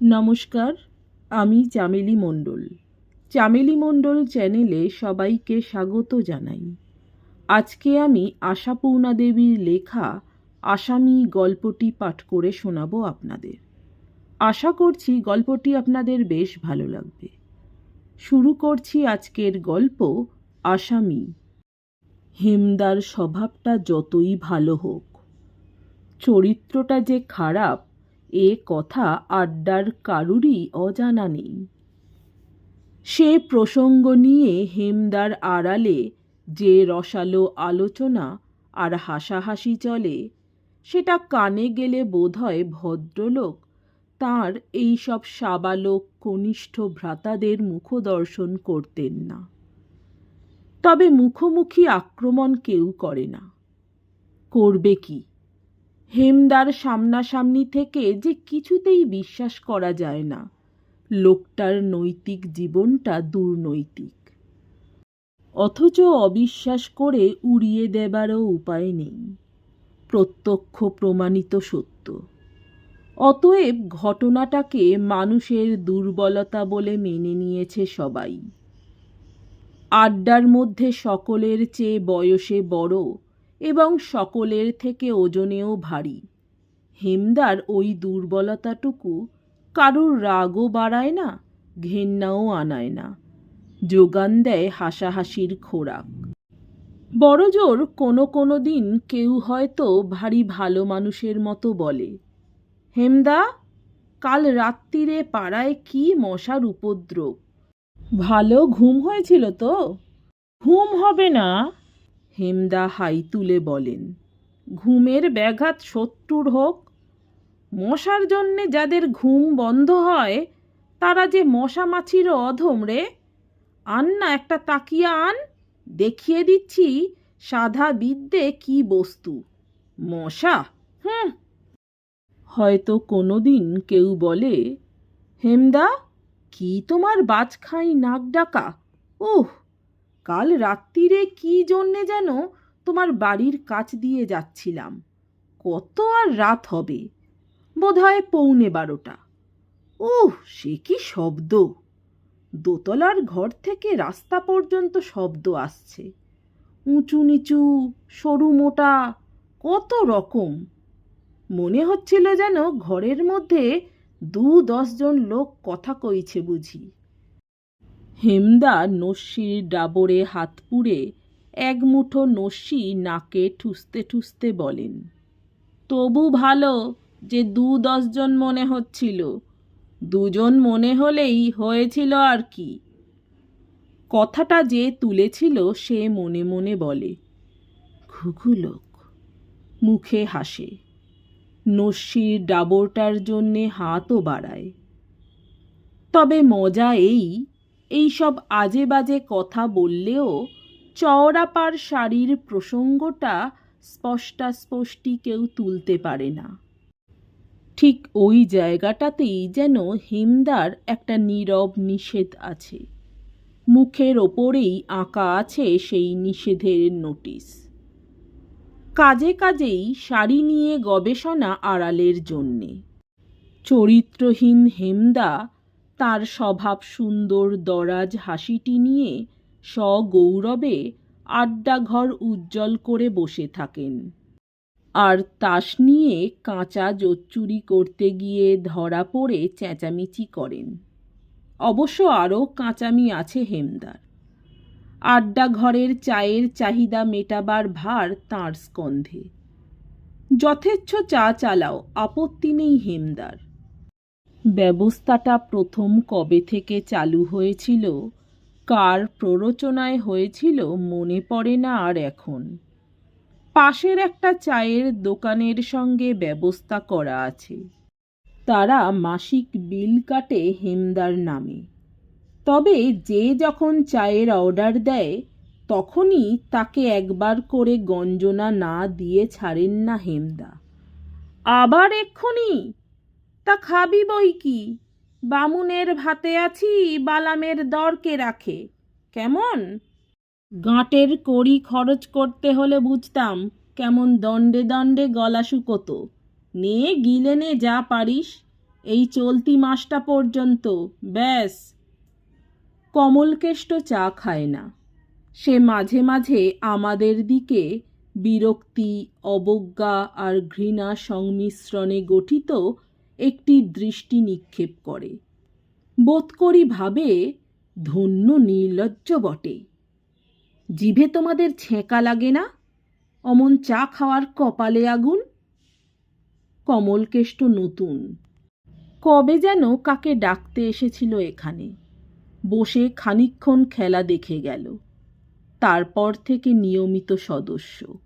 নমস্কার, আমি চামেলি মণ্ডল। চামেলি মণ্ডল চ্যানেলে সবাইকে স্বাগত জানাই। আজকে আমি আশাপূর্ণা দেবীর লেখা আসামি গল্পটি পাঠ করে শোনাবো আপনাদের। আশা করছি গল্পটি আপনাদের বেশ ভালো লাগবে। শুরু করছি আজকের গল্প আসামি। হেমদার স্বভাবটা যতই ভালো হোক, চরিত্রটা যে খারাপ এ কথা আড্ডার কারুরই অজানা নেই। সে প্রসঙ্গ নিয়ে হেমদার আড়ালে যে রসালো আলোচনা আর হাসাহাসি চলে, সেটা কানে গেলে বোধহয় ভদ্রলোক তাঁর এইসব সাবালক কনিষ্ঠ ভ্রাতাদের মুখদর্শন করতেন না। তবে মুখোমুখি আক্রমণ কেউ করে না। করবে কি? হেমদার সামনাসামনি থেকে যে কিছুতেই বিশ্বাস করা যায় না। লোকটার নৈতিক জীবনটা দুর্নৈতিক। অথচ অবিশ্বাস করে উড়িয়ে দেবারও উপায় নেই। প্রত্যক্ষ প্রমাণিত সত্য। অতএব ঘটনাটাকে মানুষের দুর্বলতা বলে মেনে নিয়েছে সবাই। আড্ডার মধ্যে সকলের চেয়ে বয়সে বড় এবং সকলের থেকে ওজনেও ভারী। হেমদার ওই দুর্বলতাটুকু কারুর রাগও বাড়ায় না, ঘেন্নাও আনায় না। যোগান দেয় হাসাহাসির খোরাক। বড়জোর কোনো কোনো দিন কেউ হয়তো ভারী ভালো মানুষের মতো বলে, হেমদা, কাল রাত্রিরে পাড়ায় কি মশার উপদ্রব? ভালো ঘুম হয়েছিল তো? ঘুম হবে না হেমদা হাই তুলে বলেন, ঘুমের ব্যাঘাত শত্রুর হোক, মশার জন্যে যাদের ঘুম বন্ধ হয়, তারা যে মশা মাছিরও অধম রে। আন না একটা তাকিয়া আন, দেখিয়ে দিচ্ছি সাধা বিদ্যে কি বস্তু। মশা? হুম হয়তো কোনো দিন কেউ বলে, হেমদা, কি তোমার বাজখাই নাক ডাকা? উহ কাল রাত্রিরে কি জন্যে যেন তোমার বাড়ির কাছ দিয়ে যাচ্ছিলাম। কত আর রাত হবে? বোধহয় পৌনে বারোটা। উহ, সে কি শব্দ! দোতলার ঘর থেকে রাস্তা পর্যন্ত শব্দ আসছে। উঁচু নিচু, সরু মোটা, কত রকম! মনে হচ্ছিল যেন ঘরের মধ্যে দু দশজন লোক কথা কইছে বুঝি। হেমদা নস্যির ডাবরে হাত পুড়ে এক মুঠো নস্যি নাকে ঠুসতে ঠুসতে বলেন, তবু ভালো যে দু দশজন মনে হচ্ছিল, দুজন মনে হলেই হয়েছিল আর কি। কথাটা যে তুলেছিল সে মনে মনে বলে, ঘুঘু লোক। মুখে হাসে, নস্যির ডাবরটার জন্যে হাতও বাড়ায়। তবে মজা এই এইসব আজে বাজে কথা বললেও চওড়াপার শাড়ির প্রসঙ্গটা স্পষ্টাস্পষ্টি কেউ তুলতে পারে না। ঠিক ওই জায়গাটাতেই যেন হেমদার একটা নীরব নিষেধ আছে। মুখের ওপরেই আঁকা আছে সেই নিষেধের নোটিশ। কাজে কাজেই শাড়ি নিয়ে গবেষণা আড়ালের জন্যে। চরিত্রহীন হেমদা তার স্বভাব সুন্দর দরাজ হাসিটি নিয়ে সগৌরবে আড্ডাঘর উজ্জ্বল করে বসে থাকেন। আর তাস নিয়ে কাঁচা জোচ্চুরি করতে গিয়ে ধরা পড়ে চেঁচামেচি করেন। অবশ্য আরও কাঁচামি আছে হেমদার। আড্ডা ঘরের চায়ের চাহিদা মেটাবার ভার তাঁর স্কন্ধে। যথেচ্ছ চা চালাও, আপত্তি নেই হেমদার। ব্যবস্থাটা প্রথম কবে থেকে চালু হয়েছিল? কার প্ররোচনায় হয়েছিল মনে পড়ে না আর এখন। পাশের একটা চায়ের দোকানের সঙ্গে ব্যবস্থা করা আছে। তারা মাসিক বিল কাটে হেমদার নামে। তবে যে যখন চায়ের অর্ডার দেয়, তখনই তাকে একবার করে গঞ্জনা না দিয়ে ছাড়েন না হেমদা। আবার এক্ষুনি তা খাবি বই কি? বামুনের ভাতে আছি, বালামের দরকে রাখে। কেমন? গাঁটের কড়ি খরচ করতে হলে বুঝতাম কেমন দণ্ডে দণ্ডে গলা শুকোতো। নে, গিলে নে, যা পারিস। এই চলতি মাসটা পর্যন্ত, ব্যাস। কমলকেষ্ট চা খায় না। সে মাঝে মাঝে আমাদের দিকে বিরক্তি, অবজ্ঞা আর ঘৃণা সংমিশ্রণে গঠিত একটি দৃষ্টি নিক্ষেপ করে। বোধ করি ভাবে ধন্য নির্লজ্জ বটে। জিভে তোমাদের ছেঁকা লাগে না? অমন চা খাওয়ার কপালে আগুন? কমলকেষ্ট নতুন। কবে যেন কাকে ডাকতে এসেছিল এখানে? বসে খানিকক্ষণ খেলা দেখে গেল। তারপর থেকে নিয়মিত সদস্য।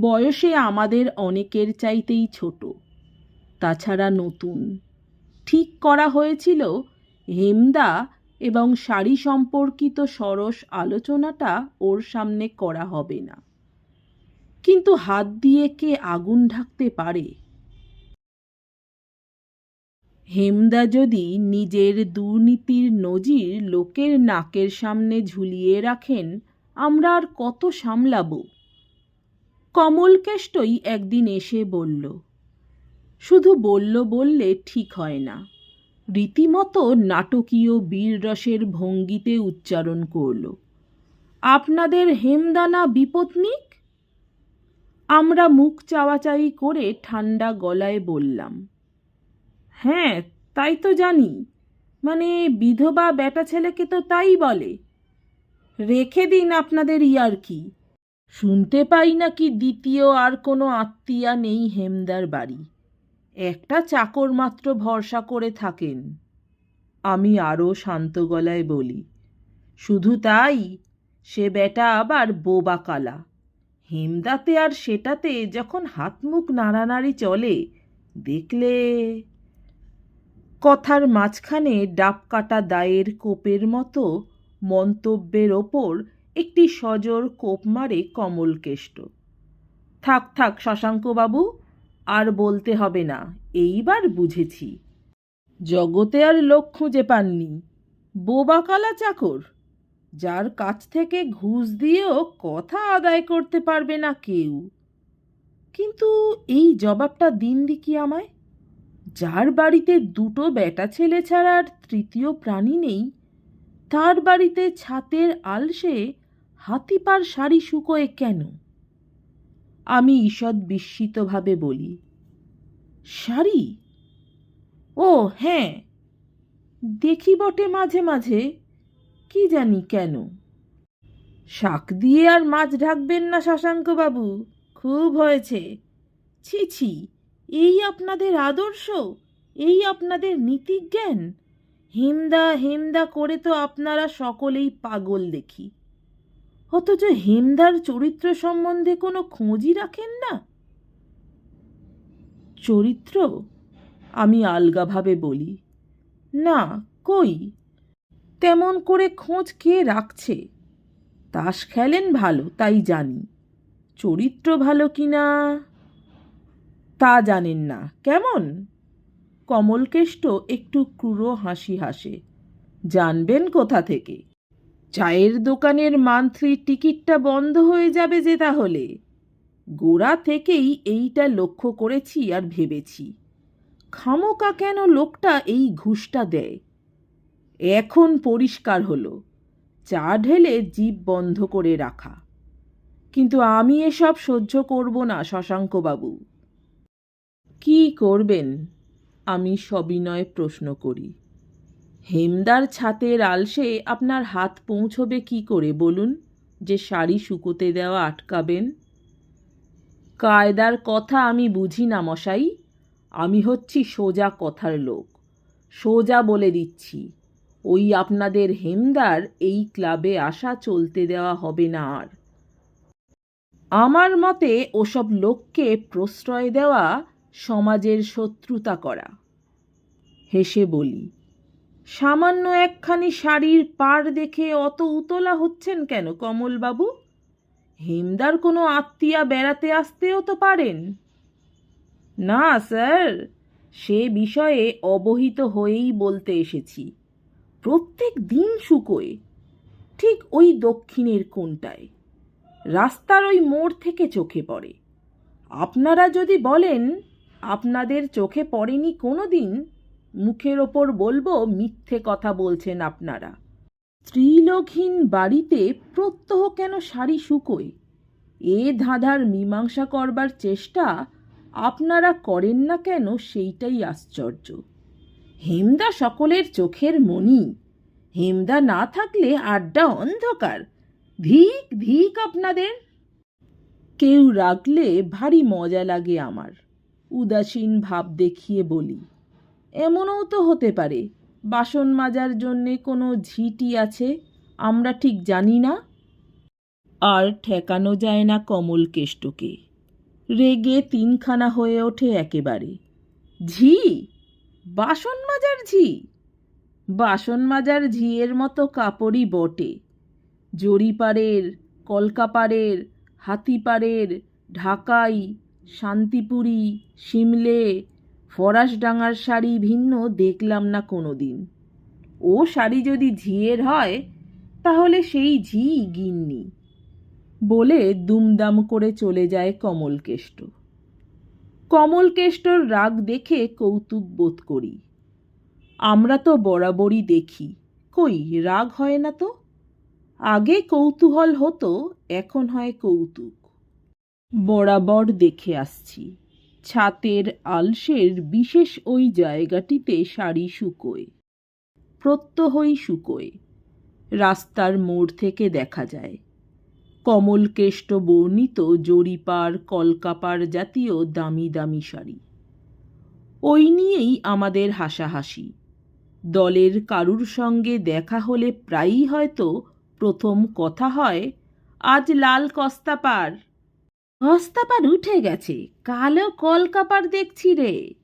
বয়সে আমাদের অনেকের চাইতেই ছোট। তাছাড়া নতুন। ঠিক করা হয়েছিল হেমদা এবং শাড়ি সম্পর্কিত সরস আলোচনাটা ওর সামনে করা হবে না। কিন্তু হাত দিয়ে কে আগুন ঢাকতে পারে? হেমদা যদি নিজের দুর্নীতির নজির লোকের নাকের সামনে ঝুলিয়ে রাখেন, আমরা আর কত সামলাব? কমলকেষ্টই একদিন এসে বলল শুধু বলল বললে ঠিক হয় না। রীতিমতো নাটকীয় বীররসের ভঙ্গিতে উচ্চারণ করল, আপনাদের হেমদানা বিপত্নিক? আমরা মুখ চাওয়াচাই করে ঠান্ডা গলায় বললাম হ্যাঁ তাই তো জানি। মানে বিধবা বেটা ছেলেকে তো তাই বলে। রেখে দিন আপনাদের ইয়ার কি শুনতে পাই নাকি দ্বিতীয় আর কোনো আত্মীয়া নেই হেমদার বাড়ি। একটা চাকর মাত্র ভরসা করে থাকেন। আমি আরও শান্ত গলায় বলি, শুধু তাই, সে বেটা আবার বোবা কালা। হেমদাতে আর সেটাতে যখন হাত মুখ নাড়ানাড়ি চলে, দেখলে কথার মাঝখানে ডাব কাটা দায়ের কোপের মতো মন্তব্যের ওপর একটি সজোর কোপ মারে কমলকেষ্ট। থাক থাক, শশাঙ্কবাবু আর বলতে হবে না, এইবার বুঝেছি। জগতে আর লোক খুঁজে পাননি। বোবাকালা চাকর, যার কাছ থেকে ঘুষ দিয়েও কথা আদায় করতে পারবে না কেউ। কিন্তু এই জবাবটা দিন দিকি আমায়? যার বাড়িতে দুটো বেটা ছেলে ছাড়া আর তৃতীয় প্রাণী নেই, তার বাড়িতে ছাতের আলসে হাতিপার শাড়ি শুকোয় কেন? আমি ঈষৎ বিস্মিতভাবে বলি, শাড়ি? ও হ্যাঁ। দেখি বটে মাঝে মাঝে, কি জানি কেন? শাক দিয়ে আর মাছ ঢাকবেন না শশাঙ্কবাবু, খুব হয়েছে। ছি ছি, এই আপনাদের আদর্শ, এই আপনাদের নীতিজ্ঞান। হেমদা হেমদা করে তো আপনারা সকলেই পাগল দেখি। অথচ হেমদার চরিত্র সম্বন্ধে কোনো খোঁজই রাখেন না। চরিত্র আমি আলগাভাবে বলি, না, কই? তেমন করে খোঁজ কে রাখছে? তাস খেলেন ভালো, তাই জানি। চরিত্র ভালো কি না? তা জানেন না, কেমন? কমলকেষ্ট একটু ক্রূর হাসি হাসে। জানবেন কোথা থেকে। চায়ের দোকানের মান্থলি টিকিটটা বন্ধ হয়ে যাবে যে তাহলে। গোড়া থেকেই এইটা লক্ষ্য করেছি আর ভেবেছি। খামোকা কেন লোকটা এই ঘুষটা দেয়? এখন পরিষ্কার হলো, চা ঢেলে জিভ বন্ধ করে রাখা। কিন্তু আমি এসব সহ্য করব না, শশাঙ্কবাবু। কি করবেন? আমি সবিনয় প্রশ্ন করি। হেমদার ছাতের আলসে আপনার হাত পৌঁছবে কি করে বলুন? যে শাড়ি শুকোতে দেওয়া আটকাবেন? কায়দার কথা আমি বুঝি না মশাই। আমি হচ্ছি সোজা কথার লোক। সোজা বলে দিচ্ছি, ওই আপনাদের হেমদার এই ক্লাবে আসা চলতে দেওয়া হবে না আর। আমার মতে ওসব লোককে প্রশ্রয় দেওয়া সমাজের শত্রুতা করা। হেসে বলি সামান্য একখানি শাড়ির পাড় দেখে অত উতলা হচ্ছেন কেন কমলবাবু? হেমদার কোনো আত্মীয়া বেড়াতে আসতেও তো পারেন। না, স্যার, সে বিষয়ে অবহিত হয়েই বলতে এসেছি। প্রত্যেক দিন শুকোয়, ঠিক ওই দক্ষিণের কোণটায়। রাস্তার ওই মোড় থেকে চোখে পড়ে। আপনারা যদি বলেন, আপনাদের চোখে পড়েনি কোনো দিন মুখের ওপর বলব, মিথ্যে কথা বলছেন আপনারা। স্ত্রীলোকহীন বাড়িতে প্রত্যহ কেন শাড়ি শুকোয়? এ ধাঁধার মীমাংসা করবার চেষ্টা আপনারা করেন না কেন সেইটাই আশ্চর্য। হেমদা সকলের চোখের মণি। হেমদা না থাকলে আড্ডা অন্ধকার। ধিক ধিক আপনাদের। কেউ রাখলে ভারী মজা লাগে আমার। উদাসীন ভাব দেখিয়ে বলি। এমনও তো হতে পারে। বাসন মাজার জন্যে কোনো ঝিটি আছে? আমরা ঠিক জানি না। আর ঠেকানো যায় না কমল কেষ্টকে। রেগে তিনখানা হয়ে ওঠে একেবারে। ঝি? বাসন মাজার ঝি? বাসন মাজার ঝিয়ের মতো কাপড়ই বটে। জরিপাড়ের কলকাপাড়ের হাতিপাড়ের ঢাকাই, শান্তিপুরি, সিমলে ফরাসডাঙ্গার শাড়ি ভিন্ন দেখলাম না কোনো দিন ও শাড়ি যদি ঝিয়ের হয়, তাহলে সেই ঝি গিন্নি। বলে দুমদাম করে চলে যায় কমলকেষ্ট। কমলকেষ্টর রাগ দেখে কৌতুক বোধ করি। আমরা তো বরাবরই দেখি, কই রাগ হয় না তো? আগে কৌতূহল হতো, এখন হয় কৌতুক। বরাবর দেখে আসছি। ছাতের আলসের বিশেষ ওই জায়গাটিতে শাড়ি শুকোয়, প্রত্যহই শুকোয়। রাস্তার মোড় থেকে দেখা যায়, কমলকেষ্ট বর্ণিত জরিপার কলকাপার জাতীয় দামি দামি শাড়ি। ওই নিয়েই আমাদের হাসাহাসি। দলের কারুর সঙ্গে দেখা হলে প্রায়ই হয়তো প্রথম কথা হয়, আজ লাল কস্তাপার কস্তাপার উঠে গেছে, কালো কলকাপার দেখছি রে।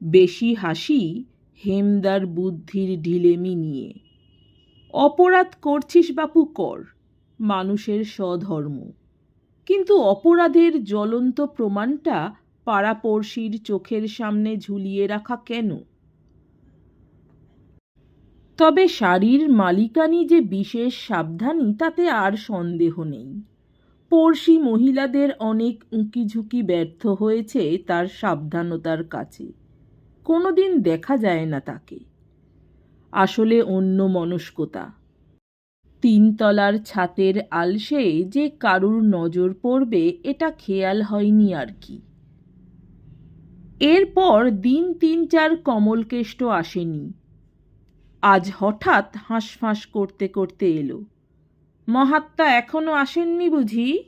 বেশি হাসি হেমদার বুদ্ধির ঢিলেমি নিয়ে। অপরাধ করছিস বাপু কর, মানুষের স্বধর্ম। কিন্তু অপরাধের জ্বলন্ত প্রমাণটা পাড়াপড়শির চোখের সামনে ঝুলিয়ে রাখা কেন? তবে শাড়ির মালিকানি যে বিশেষ সাবধানী, তাতে আর সন্দেহ নেই। পড়শি মহিলাদের অনেক উঁকিঝুঁকি ব্যর্থ হয়েছে তার সাবধানতার কাছে। কোনোদিন দেখা যায় না তাকে। আসলে অন্য মনস্কতা। তিনতলার ছাতের আলসে যে কারুর নজর পড়বে, এটা খেয়াল হয়নি আর কি। এরপর দিন তিন চার কমলকেষ্ট আসেনি। আজ হঠাৎ হাঁসফাঁস করতে করতে এলো। মহাত্মা এখনও আসেননি বুঝি?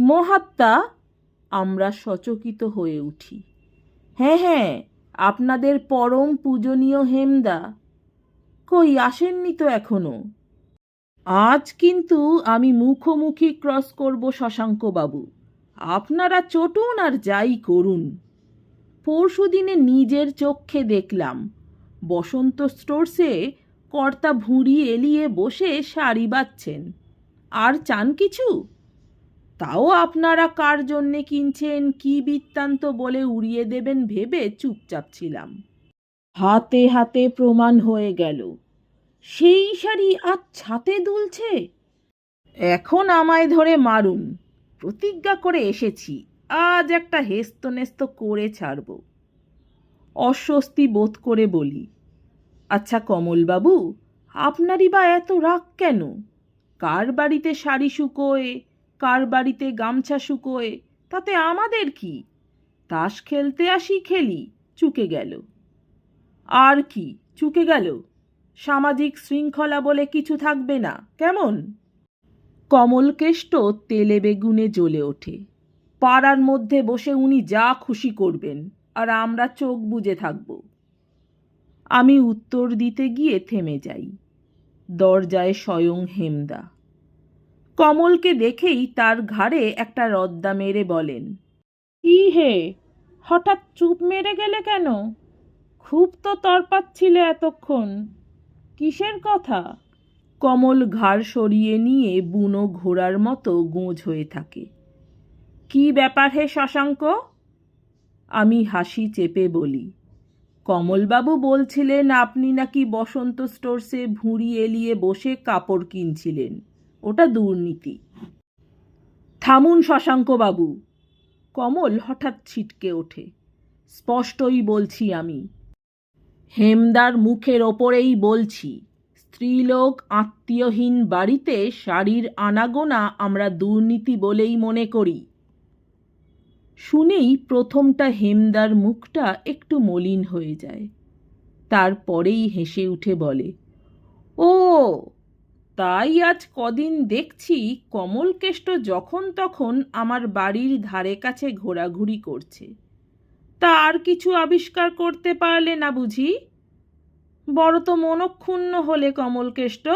মহাত্মা, আমরা সচকিত হয়ে উঠি। হ্যাঁ হ্যাঁ আপনাদের পরম পূজনীয় হেমদা। কই, আসেননি তো এখনও? আজ কিন্তু আমি মুখোমুখি ক্রস করব শশাঙ্কবাবু। আপনারা চটুন আর যাই করুন। পরশু দিনে নিজের চক্ষে দেখলাম। বসন্ত স্টোরসে কর্তা ভুঁড়ি এলিয়ে বসে শাড়ি বাচ্ছেন আর চান কিছু? তাও আপনারা কার জন্যে কিনছেন, কি বৃত্তান্ত বলে উড়িয়ে দেবেন ভেবে চুপচাপ ছিলাম। হাতে হাতে প্রমাণ হয়ে গেল। সেই শাড়ি আজ ছাতে দুলছে? এখন আমায় ধরে মারুন। প্রতিজ্ঞা করে এসেছি, আজ একটা হেস্তনেস্ত করে ছাড়ব। অস্বস্তি বোধ করে বলি আচ্ছা কমলবাবু, আপনারই বা এত রাগ কেন? কার বাড়িতে শাড়ি শুকোয়? কার বাড়িতে গামছা শুকোয়? তাতে আমাদের কি? তাস খেলতে আসি খেলি, চুকে গেল। আর কি, চুকে গেল? সামাজিক শৃঙ্খলা বলে কিছু থাকবে না, কেমন? কমলকেষ্ট তেলে বেগুনে জ্বলে ওঠে। পাড়ার মধ্যে বসে উনি যা খুশি করবেন, আর আমরা চোখ বুজে থাকব। আমি উত্তর দিতে গিয়ে থেমে যাই। দরজায় স্বয়ং হেমদা। কমলকে দেখেই তার ঘাড়ে একটা রদ্দা মেরে বলেন কি হে? হঠাৎ চুপ মেরে গেলে কেন? খুব তো তরপাচ্ছিলে এতক্ষণ। কিসের কথা? কমল ঘাড় সরিয়ে নিয়ে বুনো ঘোড়ার মতো গোঁজ হয়ে থাকে। কি ব্যাপার হে শশাঙ্ক? আমি হাসি চেপে বলি কমলবাবু বলছিলেন, আপনি নাকি বসন্ত স্টোরসে ভুঁড়ি এলিয়ে বসে কাপড় কিনছিলেন। ওটা দুর্নীতি। থামুন শশাঙ্কবাবু কমল হঠাৎ ছিটকে ওঠে। স্পষ্টই বলছি আমি। হেমদার মুখের ওপরেই বলছি, স্ত্রীলোক আত্মীয়হীন বাড়িতে শাড়ির আনাগোনা আমরা দুর্নীতি বলেই মনে করি। শুনেই প্রথমটা হেমদার মুখটা একটু মলিন হয়ে যায়। তারপরেই হেসে উঠে বলে, ও, তাই আজ কদিন দেখছি কমলকেষ্ট যখন তখন আমার বাড়ির ধারে কাছে ঘোরাঘুরি করছে। তা আর কিছু আবিষ্কার করতে পারলে না বুঝি? বড় তো মনক্ষুণ্ণ হলে কমলকেষ্ট।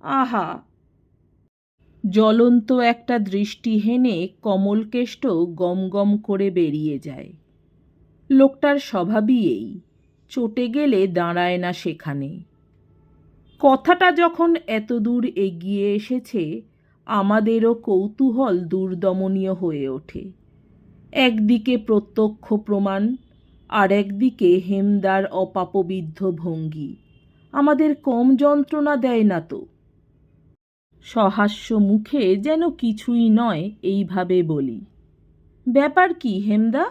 আহা জ্বলন্ত একটা দৃষ্টি হেনে কমলকেষ্ট গম গম করে বেরিয়ে যায়। লোকটার স্বভাবই এই, চটে গেলে দাঁড়ায় না সেখানে। কথাটা যখন এত দূর এগিয়ে এসেছে, আমাদেরও কৌতূহল দুর্দমনীয় হয়ে ওঠে। একদিকে প্রত্যক্ষ প্রমাণ, আর একদিকে হেমদার অপাপবিদ্ধ ভঙ্গি। আমাদের কম যন্ত্রণা দেয় না তো। সহাস্য মুখে যেন কিছুই নয় এইভাবে বলি। ব্যাপার কি, হেমদা?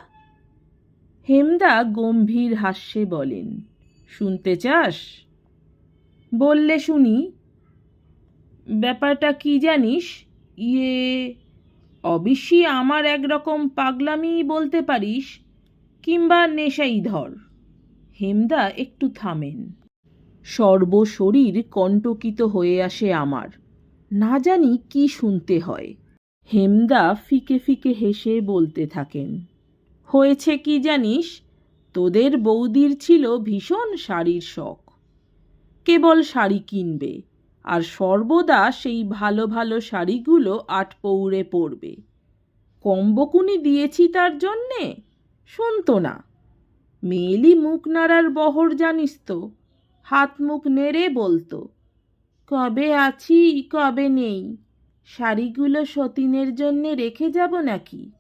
হেমদা গম্ভীর হাস্যে বলেন, শুনতে চাস? বললে শুনি, ব্যাপারটা কি জানিস? ইয়ে অবশ্যই আমার একরকম পাগলামি বলতে পারিস, কিংবা নেশাই ধর। হেমদা একটু থামেন, সর্বশরীর কণ্টকিত হয়ে আসে আমার। না জানি কি শুনতে হয়। হেমদা ফিকে ফিকে হেসে বলতে থাকেন, হয়েছে কি জানিস? তোদের বৌদির ছিল ভীষণ শাড়ির শখ। কেবল শাড়ি কিনবে, আর সর্বদা সেই ভালো ভালো শাড়িগুলো আট পৌড়ে পরবে। কম্বকুনি দিয়েছি তার জন্যে? শুনতো না। মেয়েলি মুখ নাড়ার বহর জানিস তো, হাত মুখ নেড়ে বলতো কবে আছি, কবে নেই? শাড়িগুলো সতীনের জন্যে রেখে যাব নাকি?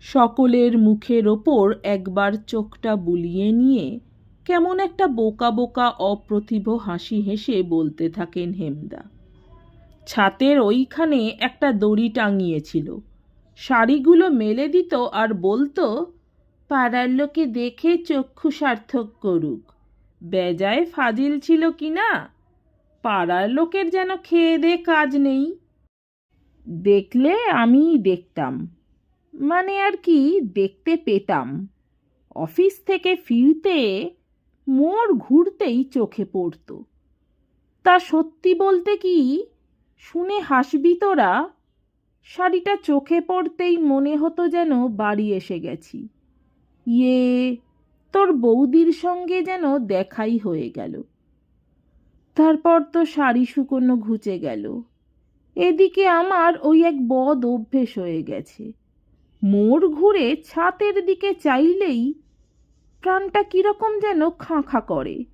সকলের মুখের ওপর একবার চোখটা বুলিয়ে নিয়ে কেমন একটা বোকা বোকা অপ্রতিভ হাসি হেসে বলতে থাকেন হেমদা। ছাতের ওইখানে একটা দড়ি টাঙিয়েছিল। শাড়িগুলো মেলে দিত আর বলতো, পাড়ার লোকে দেখে চক্ষু সার্থক করুক। বেজায় ফাজিল ছিল কি না? পাড়ার লোকের যেন খেয়ে দে কাজ নেই। দেখলে আমি দেখতাম। মানে আর কি, দেখতে পেতাম। অফিস থেকে ফিরতে মোর ঘুরতেই চোখে পড়ত। তা সত্যি বলতে কি, শুনে হাসবি তোরা, শাড়িটা চোখে পড়তেই মনে হতো যেন বাড়ি এসে গেছি। ইয়ে তোর বৌদির সঙ্গে যেন দেখাই হয়ে গেল। তারপর তো শাড়ি শুকনো ঘুচে গেল। এদিকে আমার ওই এক বদ অভ্যেস হয়ে গেছে। মোড় ঘুরে ছাতের দিকে চাইলেই প্রাণটা কীরকম যেন খাঁ খাঁ করে।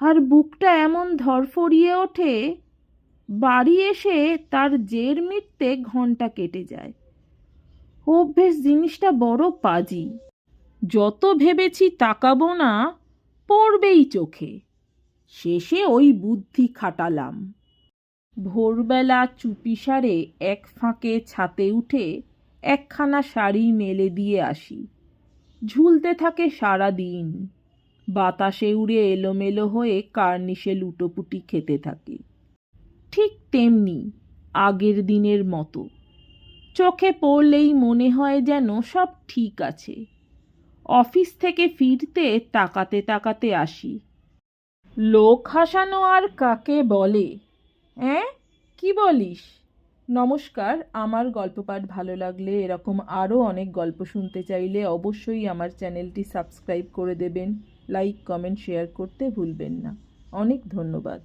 আর বুকটা এমন ধরফরিয়ে ওঠে, বাড়ি এসে তার জের মিটতে ঘণ্টা কেটে যায়। অভ্যেস জিনিসটা বড় পাজি। যত ভেবেছি তাকাবো না, পড়বেই চোখে। শেষে ওই বুদ্ধি খাটালাম। ভোরবেলা চুপিসারে এক ফাঁকে ছাতে উঠে একখানা শাড়ি মেলে দিয়ে আসি। ঝুলতে থাকে সারা দিন বাতাসে উড়ে এলোমেলো হয়ে কার্নিশে লুটোপুটি খেতে থাকে। ঠিক তেমনি আগের দিনের মতো। চোখে পড়লেই মনে হয় যেন সব ঠিক আছে। অফিস থেকে ফিরতে তাকাতে তাকাতে আসি। লোক হাসানো আর কাকে বলে? হ্যাঁ কি বলিস? নমস্কার, আমার গল্প পাঠ ভালো লাগলে এরকম আরও অনেক গল্প শুনতে চাইলে অবশ্যই আমার চ্যানেলটি সাবস্ক্রাইব করে দেবেন। লাইক, কমেন্ট, শেয়ার করতে ভুলবেন না। অনেক ধন্যবাদ।